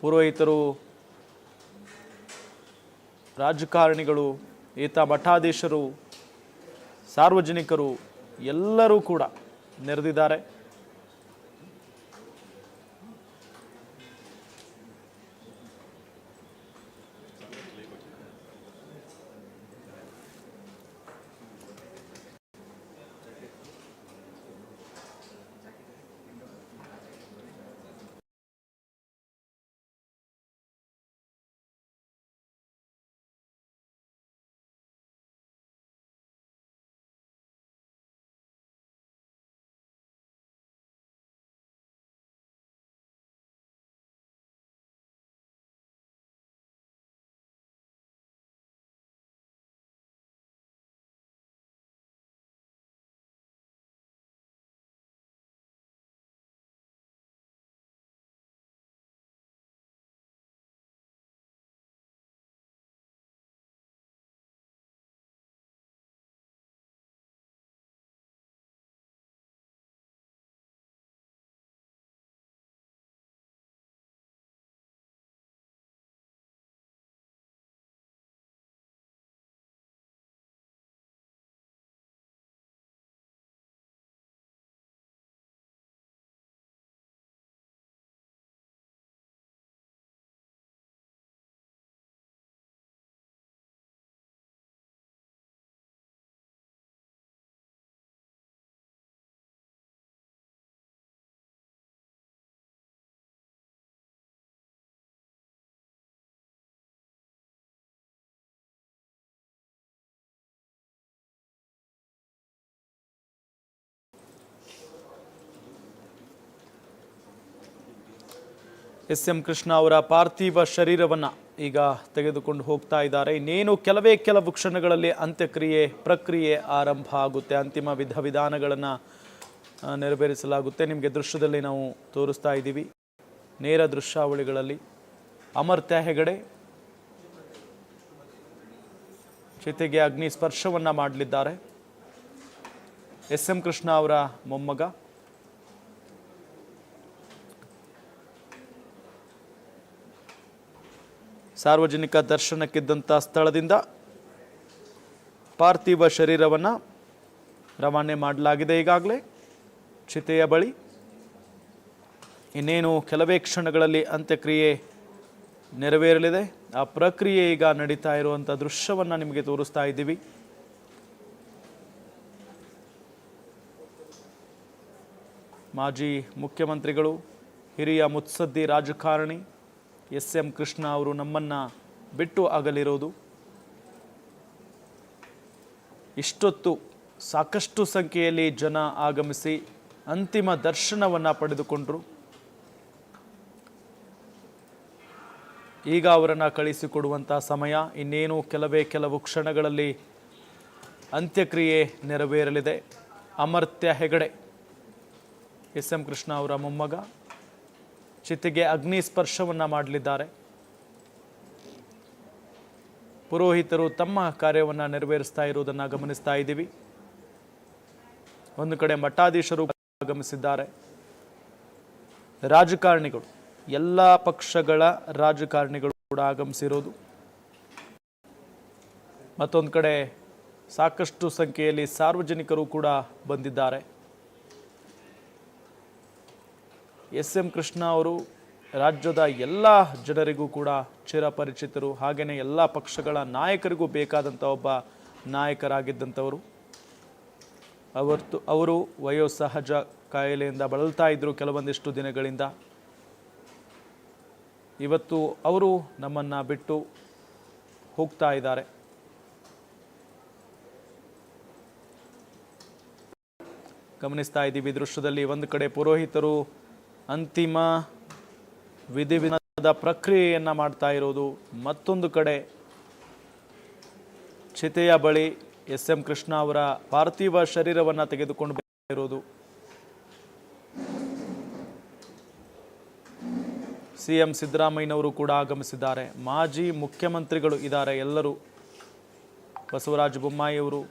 ಪುರೋಹಿತರು ರಾಜಕಾರಣಿಗಳು ಈತ ಮಠಾಧೀಶರು ಸಾರ್ವಜನಿಕರು ಎಲ್ಲರೂ ಕೂಡ ನೆರೆದಿದ್ದಾರೆ. ಎಸ್ ಎಂ ಕೃಷ್ಣ ಅವರ ಪಾರ್ಥಿವ ಶರೀರವನ್ನು ಈಗ ತೆಗೆದುಕೊಂಡು ಹೋಗ್ತಾ ಇದ್ದಾರೆ. ಇನ್ನೇನು ಕೆಲವೇ ಕೆಲವು ಕ್ಷಣಗಳಲ್ಲಿ ಅಂತ್ಯಕ್ರಿಯೆ, ಪ್ರಕ್ರಿಯೆ ಆರಂಭ ಆಗುತ್ತೆ. ಅಂತಿಮ ವಿಧ ವಿಧಾನಗಳನ್ನು ನೆರವೇರಿಸಲಾಗುತ್ತೆ. ನಿಮಗೆ ದೃಶ್ಯದಲ್ಲಿ ನಾವು ತೋರಿಸ್ತಾ ಇದ್ದೀವಿ. ನೇರ ದೃಶ್ಯಾವಳಿಗಳಲ್ಲಿ ಅಮರ್ತ್ಯ ಹೆಗಡೆ ಜೊತೆಗೆ ಅಗ್ನಿ ಸ್ಪರ್ಶವನ್ನು ಮಾಡಲಿದ್ದಾರೆ. ಎಸ್ ಎಂ ಕೃಷ್ಣ ಅವರ ಮೊಮ್ಮಗ. ಸಾರ್ವಜನಿಕ ದರ್ಶನಕ್ಕಿದ್ದಂಥ ಸ್ಥಳದಿಂದ ಪಾರ್ಥಿವ ಶರೀರವನ್ನು ರವಾನೆ ಮಾಡಲಾಗಿದೆ ಈಗಾಗಲೇ. ಚಿತೆಯ ಬಳಿ ಇನ್ನೇನು ಕೆಲವೇ ಕ್ಷಣಗಳಲ್ಲಿ ಅಂತ್ಯಕ್ರಿಯೆ ನೆರವೇರಲಿದೆ. ಆ ಪ್ರಕ್ರಿಯೆ ಈಗ ನಡೀತಾ ಇರುವಂಥ ದೃಶ್ಯವನ್ನು ನಿಮಗೆ ತೋರಿಸ್ತಾ ಇದ್ದೀವಿ. ಮಾಜಿ ಮುಖ್ಯಮಂತ್ರಿಗಳು, ಹಿರಿಯ ಮುತ್ಸದ್ದಿ ರಾಜಕಾರಣಿ ಎಸ್ ಎಂ ಕೃಷ್ಣ ಅವರು ನಮ್ಮನ್ನು ಬಿಟ್ಟು ಆಗಲಿರೋದು. ಇಷ್ಟೊತ್ತು ಸಾಕಷ್ಟು ಸಂಖ್ಯೆಯಲ್ಲಿ ಜನ ಆಗಮಿಸಿ ಅಂತಿಮ ದರ್ಶನವನ್ನು ಪಡೆದುಕೊಂಡರು. ಈಗ ಅವರನ್ನು ಕಳಿಸಿಕೊಡುವಂಥ ಸಮಯ ಇನ್ನೇನು ಕೆಲವೇ ಕೆಲವು ಕ್ಷಣಗಳಲ್ಲಿ ಅಂತ್ಯಕ್ರಿಯೆ ನೆರವೇರಲಿದೆ. ಅಮರ್ತ್ಯ ಹೆಗಡೆ ಎಸ್ ಎಂ ಕೃಷ್ಣ ಅವರ ಮೊಮ್ಮಗ. ಚಿತೆಗೆ ಅಗ್ನಿ ಸ್ಪರ್ಶವನ್ನು ಮಾಡಲಿದ್ದಾರೆ. ಪುರೋಹಿತರು ತಮ್ಮ ಕಾರ್ಯವನ್ನು ನೆರವೇರಿಸ್ತಾ ಇರುವುದನ್ನು ಗಮನಿಸ್ತಾ ಇದ್ದೀವಿ. ಒಂದು ಕಡೆ ಮಠಾಧೀಶರು ಆಗಮಿಸಿದ್ದಾರೆ. ರಾಜಕಾರಣಿಗಳು, ಎಲ್ಲ ಪಕ್ಷಗಳ ರಾಜಕಾರಣಿಗಳು ಕೂಡ ಆಗಮಿಸಿರೋದು. ಮತ್ತೊಂದು ಕಡೆ ಸಾಕಷ್ಟು ಸಂಖ್ಯೆಯಲ್ಲಿ ಸಾರ್ವಜನಿಕರು ಕೂಡ ಬಂದಿದ್ದಾರೆ. ಎಸ್ ಎಂ ಕೃಷ್ಣ ಅವರು ರಾಜ್ಯದ ಎಲ್ಲ ಜನರಿಗೂ ಕೂಡ ಚಿರಪರಿಚಿತರು ಹಾಗೆಯೇ ಎಲ್ಲ ಪಕ್ಷಗಳ ನಾಯಕರಿಗೂ ಬೇಕಾದಂಥ ಒಬ್ಬ ನಾಯಕರಾಗಿದ್ದಂಥವರು. ಅವತ್ತು ಅವರು ವಯೋಸಹಜ ಕಾಯಿಲೆಯಿಂದ ಬಳಲ್ತಾ ಇದ್ದರು ಕೆಲವೊಂದಿಷ್ಟು ದಿನಗಳಿಂದ. ಇವತ್ತು ಅವರು ನಮ್ಮನ್ನು ಬಿಟ್ಟು ಹೋಗ್ತಾ ಇದ್ದಾರೆ. ಗಮನಿಸ್ತಾ ಇದ್ದೀವಿ ದೃಶ್ಯದಲ್ಲಿ. ಒಂದು ಕಡೆ ಪುರೋಹಿತರು ಅಂತಿಮ ವಿಧಿವಿಧಾನದ ಪ್ರಕ್ರಿಯೆಯನ್ನು ಮಾಡ್ತಾ ಇರೋದು ಮತ್ತೊಂದು ಕಡೆ. ಚಿತೆಯ ಬಳಿ ಎಸ್ ಎಂ ಕೃಷ್ಣ ಅವರ ಪಾರ್ಥಿವ ಶರೀರವನ್ನು ತೆಗೆದುಕೊಂಡು ಇರೋದು. ಸಿ ಎಂ ಸಿದ್ದರಾಮಯ್ಯನವರು ಕೂಡ ಆಗಮಿಸಿದ್ದಾರೆ. ಮಾಜಿ ಮುಖ್ಯಮಂತ್ರಿಗಳು ಇದ್ದಾರೆ ಎಲ್ಲರೂ. ಬಸವರಾಜ ಬೊಮ್ಮಾಯಿಯವರು,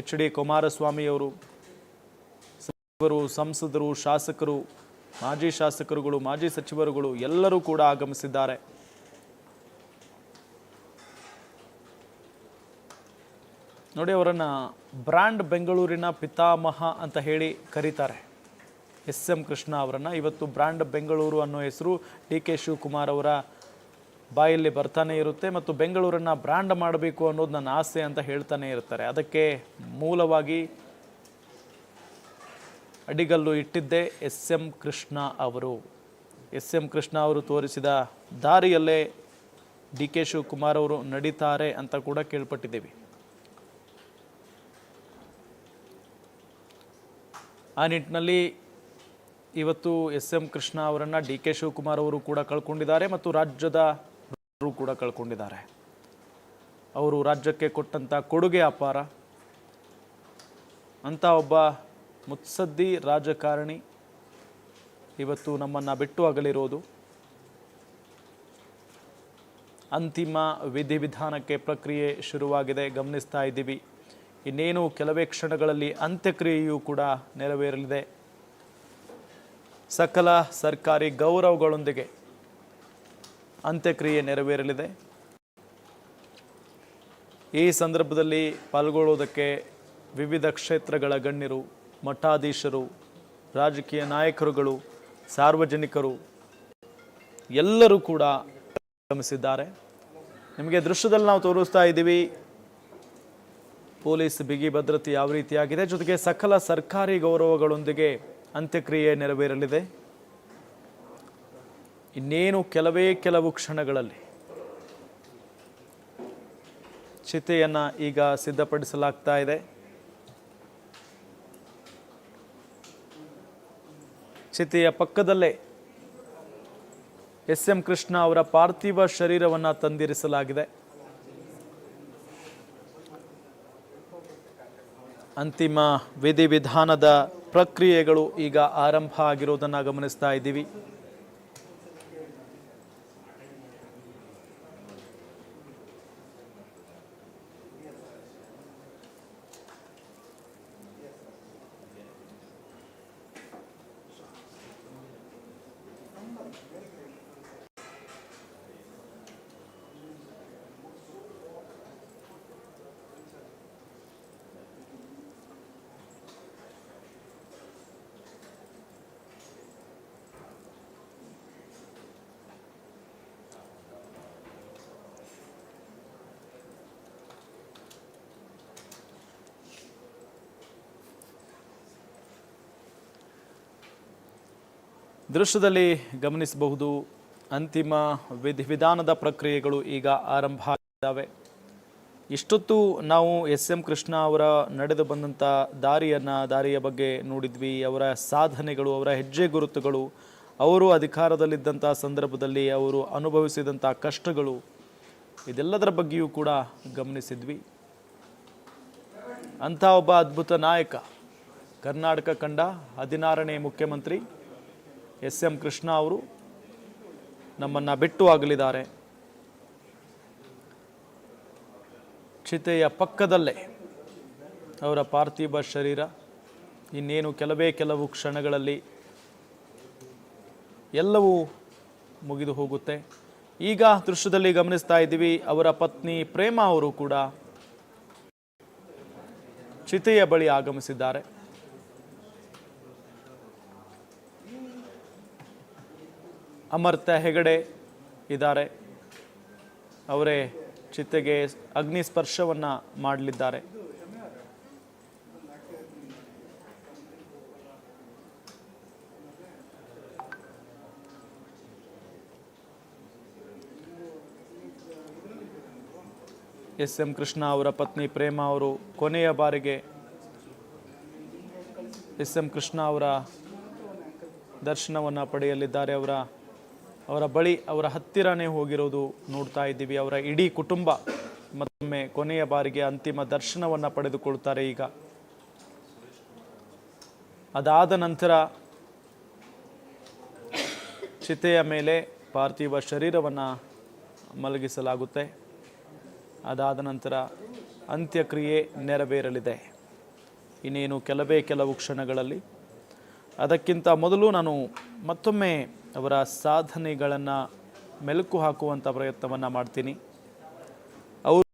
ಎಚ್ ಡಿ ಕುಮಾರಸ್ವಾಮಿಯವರು, ಸಚಿವರು, ಸಂಸದರು, ಶಾಸಕರು ಮಾಜಿ ಶಾಸಕರುಗಳು, ಮಾಜಿ ಸಚಿವರುಗಳು ಎಲ್ಲರೂ ಕೂಡ ಆಗಮಿಸಿದ್ದಾರೆ. ನೋಡಿ ಅವರನ್ನು ಬ್ರ್ಯಾಂಡ್ ಬೆಂಗಳೂರಿನ ಪಿತಾಮಹ ಅಂತ ಹೇಳಿ ಕರೀತಾರೆ. ಎಸ್ ಎಂ ಕೃಷ್ಣ ಅವರನ್ನು. ಇವತ್ತು ಬ್ರ್ಯಾಂಡ್ ಬೆಂಗಳೂರು ಅನ್ನೋ ಹೆಸರು ಡಿ ಕೆ ಶಿವಕುಮಾರ್ ಅವರ ಬಾಯಲ್ಲಿ ಬರ್ತಾನೆ ಇರುತ್ತೆ ಮತ್ತು ಬೆಂಗಳೂರನ್ನು ಬ್ರ್ಯಾಂಡ್ ಮಾಡಬೇಕು ಅನ್ನೋದು ನನ್ನ ಆಸೆ ಅಂತ ಹೇಳ್ತಾನೆ ಇರ್ತಾರೆ. ಅದಕ್ಕೆ ಮೂಲವಾಗಿ ಅಡಿಗಲ್ಲು ಇಟ್ಟಿದ್ದೇ ಎಸ್ ಎಂ ಕೃಷ್ಣ ಅವರು. ಎಸ್ ಎಂ ಕೃಷ್ಣ ಅವರು ತೋರಿಸಿದ ದಾರಿಯಲ್ಲೇ ಡಿ ಕೆ ಶಿವಕುಮಾರ್ ಅವರು ನಡೀತಾರೆ ಅಂತ ಕೂಡ ಕೇಳ್ಪಟ್ಟಿದ್ದೀವಿ. ಆ ನಿಟ್ಟಿನಲ್ಲಿ ಇವತ್ತು ಎಸ್ ಎಂ ಕೃಷ್ಣ ಅವರನ್ನು ಡಿ ಕೆ ಶಿವಕುಮಾರ್ ಅವರು ಕೂಡ ಕಳ್ಕೊಂಡಿದ್ದಾರೆ ಮತ್ತು ರಾಜ್ಯದ ಕೂಡ ಕಳ್ಕೊಂಡಿದ್ದಾರೆ. ಅವರು ರಾಜ್ಯಕ್ಕೆ ಕೊಟ್ಟಂಥ ಕೊಡುಗೆ ಅಪಾರ. ಅಂತ ಒಬ್ಬ ಮುತ್ಸದ್ದಿ ರಾಜಕಾರಣಿ ಇವತ್ತು ನಮ್ಮನ್ನು ಬಿಟ್ಟು ಅಗಲಿರೋದು. ಅಂತಿಮ ವಿಧಿವಿಧಾನಕ್ಕೆ ಪ್ರಕ್ರಿಯೆ ಶುರುವಾಗಿದೆ, ಗಮನಿಸ್ತಾ ಇದ್ದೀವಿ. ಇನ್ನೇನು ಕೆಲವೇ ಕ್ಷಣಗಳಲ್ಲಿ ಅಂತ್ಯಕ್ರಿಯೆಯೂ ಕೂಡ ನೆರವೇರಲಿದೆ. ಸಕಲ ಸರ್ಕಾರಿ ಗೌರವಗಳೊಂದಿಗೆ ಅಂತ್ಯಕ್ರಿಯೆ ನೆರವೇರಲಿದೆ. ಈ ಸಂದರ್ಭದಲ್ಲಿ ಪಾಲ್ಗೊಳ್ಳುವುದಕ್ಕೆ ವಿವಿಧ ಕ್ಷೇತ್ರಗಳ ಗಣ್ಯರು ಮಠಾಧೀಶರು, ರಾಜಕೀಯ ನಾಯಕರುಗಳು, ಸಾರ್ವಜನಿಕರು ಎಲ್ಲರೂ ಕೂಡ ಆಗಮಿಸಿದ್ದಾರೆ ನಿಮಗೆ ದೃಶ್ಯದಲ್ಲಿ ನಾವು ತೋರಿಸ್ತಾ ಇದ್ದೀವಿ, ಪೊಲೀಸ್ ಬಿಗಿ ಭದ್ರತೆ ಯಾವ ರೀತಿಯಾಗಿದೆ, ಜೊತೆಗೆ ಸಕಲ ಸರ್ಕಾರಿ ಗೌರವಗಳೊಂದಿಗೆ ಅಂತ್ಯಕ್ರಿಯೆ ನೆರವೇರಲಿದೆ. ಇನ್ನೇನು ಕೆಲವೇ ಕೆಲವು ಕ್ಷಣಗಳಲ್ಲಿ ಚಿತೆಯನ್ನು ಈಗ ಸಿದ್ಧಪಡಿಸಲಾಗ್ತಾ ಇದೆ. ಚಿತೆಯ ಪಕ್ಕದಲ್ಲೇ ಎಸ್ ಎಂ ಕೃಷ್ಣ ಅವರ ಪಾರ್ಥಿವ ಶರೀರವನ್ನು ತಂದಿರಿಸಲಾಗಿದೆ. ಅಂತಿಮ ವಿಧಿವಿಧಾನದ ಪ್ರಕ್ರಿಯೆಗಳು ಈಗ ಆರಂಭ ಆಗಿರೋದನ್ನು ಗಮನಿಸ್ತಾ ಇದ್ದೀವಿ. ದೃಶ್ಯದಲ್ಲಿ ಗಮನಿಸಬಹುದು ಅಂತಿಮ ವಿಧಿವಿಧಾನದ ಪ್ರಕ್ರಿಯೆಗಳು ಈಗ ಆರಂಭ ಆಗಿದ್ದಾವೆ. ಇಷ್ಟೊತ್ತು ನಾವು ಎಸ್ ಎಂ ಕೃಷ್ಣ ಅವರ ನಡೆದು ಬಂದಂಥ ದಾರಿಯನ್ನು, ದಾರಿಯ ಬಗ್ಗೆ ನೋಡಿದ್ವಿ. ಅವರ ಸಾಧನೆಗಳು, ಅವರ ಹೆಜ್ಜೆ ಗುರುತುಗಳು, ಅವರು ಅಧಿಕಾರದಲ್ಲಿದ್ದಂಥ ಸಂದರ್ಭದಲ್ಲಿ ಅವರು ಅನುಭವಿಸಿದಂಥ ಕಷ್ಟಗಳು, ಇದೆಲ್ಲದರ ಬಗ್ಗೆಯೂ ಕೂಡ ಗಮನಿಸಿದ್ವಿ. ಅಂಥ ಒಬ್ಬ ಅದ್ಭುತ ನಾಯಕ, ಕರ್ನಾಟಕ ಕಂಡ ಹದಿನಾರನೇ ಮುಖ್ಯಮಂತ್ರಿ ಎಸ್ ಎಂ ಕೃಷ್ಣ ಅವರು ನಮ್ಮನ್ನು ಬಿಟ್ಟು ಆಗಲಿದ್ದಾರೆ ಚಿತೆಯ ಪಕ್ಕದಲ್ಲೇ ಅವರ ಪಾರ್ಥಿವ ಶರೀರ. ಇನ್ನೇನು ಕೆಲವೇ ಕೆಲವು ಕ್ಷಣಗಳಲ್ಲಿ ಎಲ್ಲವೂ ಮುಗಿದು ಹೋಗುತ್ತೆ. ಈಗ ದೃಶ್ಯದಲ್ಲಿ ಗಮನಿಸ್ತಾ ಇದ್ದೀವಿ, ಅವರ ಪತ್ನಿ ಪ್ರೇಮ ಅವರು ಕೂಡ ಚಿತೆಯ ಬಳಿ ಆಗಮಿಸಿದ್ದಾರೆ. ಅಮರ್ತ್ಯ ಹೆಗಡೆ ಇದ್ದಾರೆ. ಅವರೇ ಚಿತೆಗೆ ಅಗ್ನಿ ಸ್ಪರ್ಶವನ್ನು ಮಾಡಲಿದ್ದಾರೆ. ಎಸ್ ಎಂ ಕೃಷ್ಣ ಅವರ ಪತ್ನಿ ಪ್ರೇಮ ಅವರು ಕೊನೆಯ ಬಾರಿಗೆ ಎಸ್ ಎಂ ಕೃಷ್ಣ ಅವರ ದರ್ಶನವನ್ನು ಪಡೆಯಲಿದ್ದಾರೆ. ಅವರ ಅವರ ಬಳಿ ಅವರ ಹತ್ತಿರನೇ ಹೋಗಿರೋದು ನೋಡ್ತಾ ಇದ್ದೀವಿ. ಅವರ ಇಡೀ ಕುಟುಂಬ ಮತ್ತೊಮ್ಮೆ ಕೊನೆಯ ಬಾರಿಗೆ ಅಂತಿಮ ದರ್ಶನವನ್ನು ಪಡೆದುಕೊಳ್ತಾರೆ ಈಗ. ಅದಾದ ನಂತರ ಚಿತೆಯ ಮೇಲೆ ಪಾರ್ಥಿವ ಶರೀರವನ್ನು ಮಲಗಿಸಲಾಗುತ್ತೆ. ಅದಾದ ನಂತರ ಅಂತ್ಯಕ್ರಿಯೆ ನೆರವೇರಲಿದೆ. ಇನ್ನೇನು ಕೆಲವೇ ಕೆಲವು ಕ್ಷಣಗಳಲ್ಲಿ. ಅದಕ್ಕಿಂತ ಮೊದಲು ನಾನು ಮತ್ತೊಮ್ಮೆ ಅವರ ಸಾಧನೆಗಳನ್ನು ಮೆಲುಕು ಹಾಕುವಂಥ ಪ್ರಯತ್ನವನ್ನು ಮಾಡ್ತೀನಿ. ಅವರು